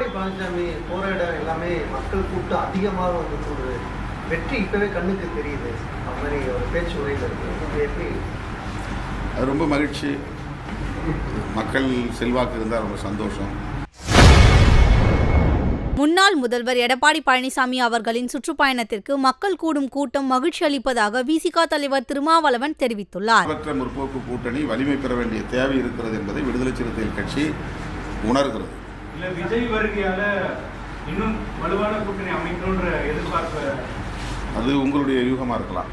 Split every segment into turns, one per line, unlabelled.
எடப்பாடி பழனிசாமி போற இடம் எல்லாமே மக்கள் கூட்டம் அதிகமாக வந்து கூடுது. வெற்றி இப்பவே கண்ணுக்கு தெரியுது. அந்த மாதிரி ஒரு பேச்சு உரையில் இருக்கு. எப்படி?
அது ரொம்ப மகிழ்ச்சி. மக்கள் செல்வாக்கு இருந்தால் ரொம்ப சந்தோஷம்.
முன்னாள் முதல்வர் எடப்பாடி பழனிசாமி அவர்களின் சுற்றுப்பயணத்திற்கு மக்கள் கூடும் கூட்டம் மகிழ்ச்சி அளிப்பதாக விசிக தலைவர் திருமாவளவன் தெரிவித்துள்ளார்.
முற்போக்கு கூட்டணி வலிமை பெற வேண்டிய தேவை இருக்கிறது என்பதை விடுதலை சிறுத்தைகள் கட்சி உணர்கிறது.
இல்ல விஜய் வருகையால இன்னும் வலுவான கூட்டணி அமைக்கணுன்ற எதிர்பார்ப்பு
அது உங்களுடைய யூகமாக இருக்கலாம்.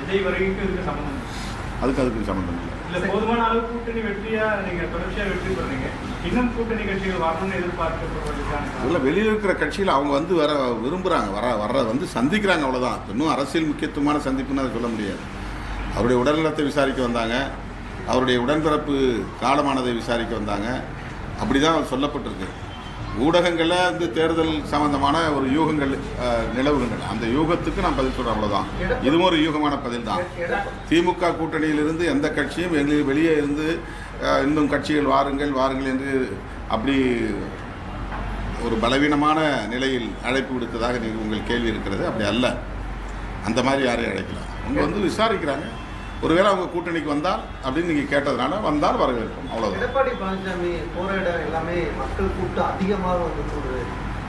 விஜய் வருகைக்கு இதுக்கு சம்பந்தம்.
அதுக்கு அதுக்கு சம்மந்தம் இல்லை.
இல்ல போதுமான அளவு கூட்டணி வெற்றியா நீங்க தொடர்ச்சியா வெற்றி பெறீங்க. இன்னும் கூட்டணி கட்சிகள் வரணும்னு எதிர்பார்க்கப்படுவதற்கான
இல்லை வெளியில் இருக்கிற கட்சியில் அவங்க வந்து வர விரும்புகிறாங்க வர வர வந்து சந்திக்கிறாங்க அவ்வளோதான் இன்னும் அரசியல் முக்கியத்துவமான சந்திப்புன்னு அதை சொல்ல முடியாது. அவருடைய உடல்நலத்தை விசாரிக்க வந்தாங்க. அவருடைய உடன்பிறப்பு காலமானதை விசாரிக்க வந்தாங்க. அப்படி தான் சொல்லப்பட்டிருக்கு. ஊடகங்களில் வந்து தேர்தல் சம்பந்தமான ஒரு யூகங்கள் நிலவுகின்றன. அந்த யூகத்துக்கு நான் பதில் சொல்கிறேன் அவ்வளோதான் இதுவும் ஒரு யூகமான பதில் தான். திமுக கூட்டணியிலிருந்து எந்த கட்சியும் வெளி- வெளியே இருந்து இன்னும் கட்சிகள் வாருங்கள் வாருங்கள் என்று அப்படி ஒரு பலவீனமான நிலையில் அழைப்பு விடுத்ததாக நீங்கள் உங்கள் கேள்வி இருக்கிறது. அப்படி அல்ல. அந்த மாதிரி யாரையும் அழைக்கலாம் அவங்க வந்து விசாரிக்கிறாங்க. ஒருவேளை அவங்க கூட்டணிக்கு வந்தால் அப்படின்னு நீங்கள் கேட்டதுனால வந்தால் வரவேற்போம். அவ்வளோதான்
எடப்பாடி பழனிசாமி இடம் எல்லாமே மக்கள் கூட்டம் அதிகமாக வந்து கூடுது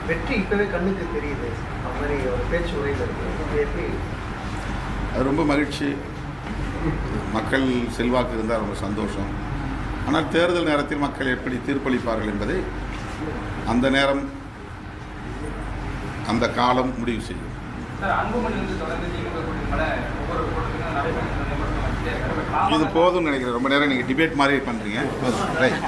வெற்றி இப்பவே கண்ணுக்கு தெரியுது. அந்த மாதிரி ஒரு பேச்சு உரையில் இருக்கு.
அது ரொம்ப மகிழ்ச்சி. மக்கள் செல்வாக்கு இருந்தால் ரொம்ப சந்தோஷம். ஆனால் தேர்தல் நேரத்தில் மக்கள் எப்படி தீர்ப்பளிப்பார்கள் என்பதை அந்த நேரம் அந்த காலம் முடிவு செய்யும். இது போதும்னு நினைக்கிறேன். ரொம்ப நேரம் நீங்கள் டிபேட் மாதிரி பண்ணுறீங்க போதும் ரைட்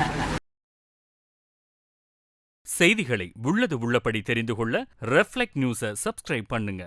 செய்திகளை உள்ளது உள்ளபடி தெரிந்து கொள்ள ரெஃப்ளெக்ட் நியூஸை சப்ஸ்கிரைப் பண்ணுங்க.